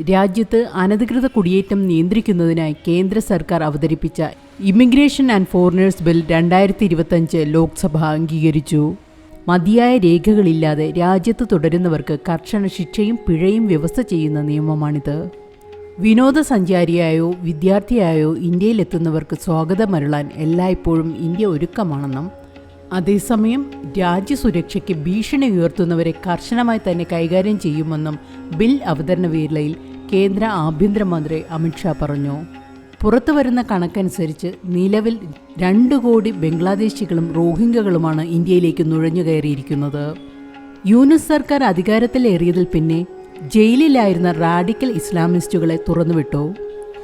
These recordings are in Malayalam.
രാജ്യത്ത് അനധികൃത കുടിയേറ്റം നിയന്ത്രിക്കുന്നതിനായി കേന്ദ്ര സർക്കാർ അവതരിപ്പിച്ച ഇമിഗ്രേഷൻ ആൻഡ് ഫോറിനേഴ്സ് ബിൽ രണ്ടായിരത്തി ഇരുപത്തഞ്ച് ലോക്സഭ അംഗീകരിച്ചു. മതിയായ രേഖകളില്ലാതെ രാജ്യത്ത് തുടരുന്നവർക്ക് കർശന ശിക്ഷയും പിഴയും വ്യവസ്ഥ ചെയ്യുന്ന നിയമമാണിത്. വിനോദസഞ്ചാരിയായോ വിദ്യാർത്ഥിയായോ ഇന്ത്യയിലെത്തുന്നവർക്ക് സ്വാഗതമരുളാൻ എല്ലായ്പ്പോഴും ഇന്ത്യ ഒരുക്കമാണെന്നും അതേസമയം രാജ്യസുരക്ഷയ്ക്ക് ഭീഷണി ഉയർത്തുന്നവരെ കർശനമായി തന്നെ കൈകാര്യം ചെയ്യുമെന്നും ബിൽ അവതരണ വേളയിൽ കേന്ദ്ര ആഭ്യന്തരമന്ത്രി അമിത്ഷാ പറഞ്ഞു. പുറത്തുവരുന്ന കണക്കനുസരിച്ച് നിലവിൽ രണ്ട് കോടി ബംഗ്ലാദേശികളും റോഹിംഗ്യകളുമാണ് ഇന്ത്യയിലേക്ക് നുഴഞ്ഞു കയറിയിരിക്കുന്നത്. യൂനസ് സർക്കാർ അധികാരത്തിലേറിയതിൽ പിന്നെ ജയിലിലായിരുന്ന റാഡിക്കൽ ഇസ്ലാമിസ്റ്റുകളെ തുറന്നുവിട്ടു.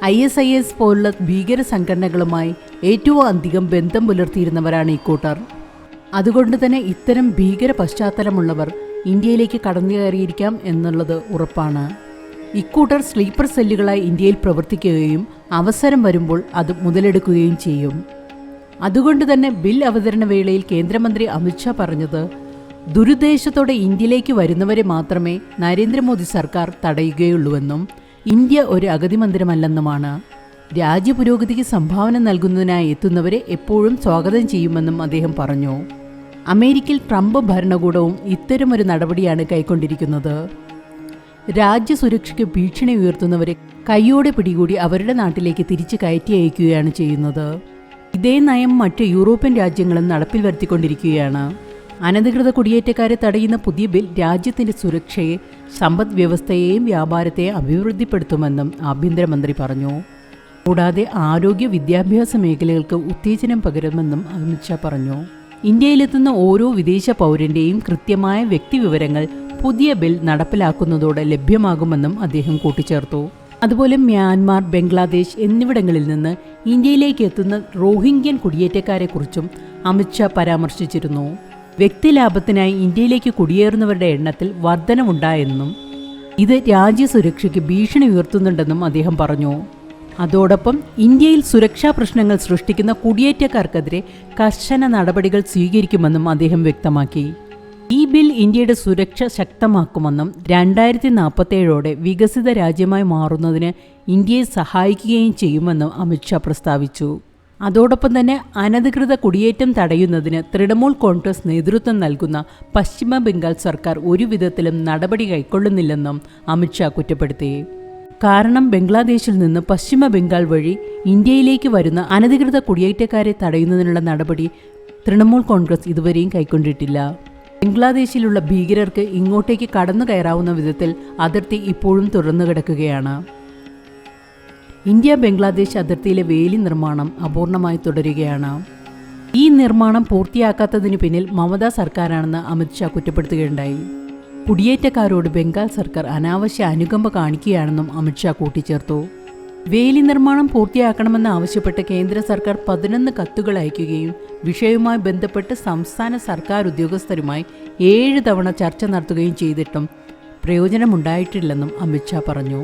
ഐ എസ് ഐ എസ് പോലുള്ള ഭീകര സംഘടനകളുമായി ഏറ്റവും അധികം ബന്ധം പുലർത്തിയിരുന്നവരാണ് ഇക്കൂട്ടർ അതുകൊണ്ട് തന്നെ ഇത്തരം ഭീകര പശ്ചാത്തലമുള്ളവർ ഇന്ത്യയിലേക്ക് കടന്നു കയറിയിരിക്കാം എന്നുള്ളത് ഉറപ്പാണ്. ഇക്കൂട്ടർ സ്ലീപ്പർ സെല്ലുകളായി ഇന്ത്യയിൽ പ്രവർത്തിക്കുകയും അവസരം വരുമ്പോൾ അത് മുതലെടുക്കുകയും ചെയ്യും. അതുകൊണ്ട് തന്നെ ബിൽ അവതരണ വേളയിൽ കേന്ദ്രമന്ത്രി അമിത്ഷാ പറഞ്ഞത് ദുരുദ്ദേശത്തോടെ ഇന്ത്യയിലേക്ക് വരുന്നവരെ മാത്രമേ നരേന്ദ്രമോദി സർക്കാർ തടയുകയുള്ളൂവെന്നും ഇന്ത്യ ഒരു അഗതി മന്ദിരമല്ലെന്നുമാണ് രാജ്യപുരോഗതിക്ക് സംഭാവന നൽകുന്നതിനായി എത്തുന്നവരെ എപ്പോഴും സ്വാഗതം ചെയ്യുമെന്നും അദ്ദേഹം പറഞ്ഞു. അമേരിക്കയിൽ ട്രംപ് ഭരണകൂടവും ഇത്തരമൊരു നടപടിയാണ് കൈക്കൊണ്ടിരിക്കുന്നത്. രാജ്യസുരക്ഷയ്ക്ക് ഭീഷണി ഉയർത്തുന്നവരെ കൈയോടെ പിടികൂടി അവരുടെ നാട്ടിലേക്ക് തിരിച്ചു കയറ്റി അയക്കുകയാണ് ചെയ്യുന്നത്. ഇതേ നയം മറ്റ് യൂറോപ്യൻ രാജ്യങ്ങളും നടപ്പിൽ വരുത്തിക്കൊണ്ടിരിക്കുകയാണ്. അനധികൃത കുടിയേറ്റക്കാരെ തടയുന്ന പുതിയ ബിൽ രാജ്യത്തിന്റെ സുരക്ഷയെ സമ്പദ് വ്യവസ്ഥയെയും വ്യാപാരത്തെയും അഭിവൃദ്ധിപ്പെടുത്തുമെന്നും ആഭ്യന്തരമന്ത്രി പറഞ്ഞു. കൂടാതെ ആരോഗ്യ വിദ്യാഭ്യാസ മേഖലകൾക്ക് ഉത്തേജനം പകരുമെന്നും അമിത്ഷാ പറഞ്ഞു. ഇന്ത്യയിലെത്തുന്ന ഓരോ വിദേശ പൗരന്റെയും കൃത്യമായ വ്യക്തിവിവരങ്ങൾ പുതിയ ബിൽ നടപ്പിലാക്കുന്നതോടെ ലഭ്യമാകുമെന്നും അദ്ദേഹം കൂട്ടിച്ചേർത്തു. അതുപോലെ മ്യാൻമാർ ബംഗ്ലാദേശ് എന്നിവിടങ്ങളിൽ നിന്ന് ഇന്ത്യയിലേക്ക് എത്തുന്ന റോഹിംഗ്യൻ കുടിയേറ്റക്കാരെക്കുറിച്ചും അമിത്ഷാ പരാമർശിച്ചിരുന്നു. വ്യക്തിലാഭത്തിനായി ഇന്ത്യയിലേക്ക് കുടിയേറുന്നവരുടെ എണ്ണത്തിൽ വർധനവുണ്ടായെന്നും ഇത് രാജ്യസുരക്ഷയ്ക്ക് ഭീഷണി ഉയർത്തുന്നുണ്ടെന്നും അദ്ദേഹം പറഞ്ഞു. അതോടൊപ്പം ഇന്ത്യയിൽ സുരക്ഷാ പ്രശ്നങ്ങൾ സൃഷ്ടിക്കുന്ന കുടിയേറ്റക്കാർക്കെതിരെ കർശന നടപടികൾ സ്വീകരിക്കുമെന്നും അദ്ദേഹം വ്യക്തമാക്കി. ഈ ബിൽ ഇന്ത്യയുടെ സുരക്ഷ ശക്തമാക്കുമെന്നും രണ്ടായിരത്തി നാൽപ്പത്തേഴോടെ വികസിത രാജ്യമായി മാറുന്നതിന് ഇന്ത്യയെ സഹായിക്കുകയും ചെയ്യുമെന്നും അമിത്ഷാ പ്രസ്താവിച്ചു. അതോടൊപ്പം തന്നെ അനധികൃത കുടിയേറ്റം തടയുന്നതിന് തൃണമൂൽ കോൺഗ്രസ് നേതൃത്വം നൽകുന്ന പശ്ചിമ ബംഗാൾ സർക്കാർ ഒരുവിധത്തിലും നടപടി കൈക്കൊള്ളുന്നില്ലെന്നും അമിത്ഷാ കുറ്റപ്പെടുത്തി. കാരണം ബംഗ്ലാദേശിൽ നിന്ന് പശ്ചിമ ബംഗാൾ വഴി ഇന്ത്യയിലേക്ക് വരുന്ന അനധികൃത കുടിയേറ്റക്കാരെ തടയുന്നതിനുള്ള നടപടി തൃണമൂൽ കോൺഗ്രസ് ഇതുവരെയും കൈക്കൊണ്ടിട്ടില്ല. ബംഗ്ലാദേശിലുള്ള ഭീകരർക്ക് ഇങ്ങോട്ടേക്ക് കടന്നു കയറാവുന്ന വിധത്തിൽ അതിർത്തി ഇപ്പോഴും തുറന്നു കിടക്കുകയാണ്. ഇന്ത്യ ബംഗ്ലാദേശ് അതിർത്തിയിലെ വേലി നിർമ്മാണം അപൂർണമായി തുടരുകയാണ്. ഈ നിർമ്മാണം പൂർത്തിയാക്കാത്തതിന് പിന്നിൽ മമതാ സർക്കാരാണെന്ന് അമിത്ഷാ കുറ്റപ്പെടുത്തുകയുണ്ടായി. കുടിയേറ്റക്കാരോട് ബംഗാൾ സർക്കാർ അനാവശ്യ അനുകമ്പ കാണിക്കുകയാണെന്നും അമിത്ഷാ കൂട്ടിച്ചേർത്തു. വേലി നിർമ്മാണം പൂർത്തിയാക്കണമെന്ന് ആവശ്യപ്പെട്ട് കേന്ദ്ര സർക്കാർ പതിനൊന്ന് കത്തുകൾ അയക്കുകയും വിഷയവുമായി ബന്ധപ്പെട്ട് സംസ്ഥാന സർക്കാർ ഉദ്യോഗസ്ഥരുമായി ഏഴ് തവണ ചർച്ച നടത്തുകയും ചെയ്തിട്ടും പ്രയോജനമുണ്ടായിട്ടില്ലെന്നും അമിത്ഷാ പറഞ്ഞു.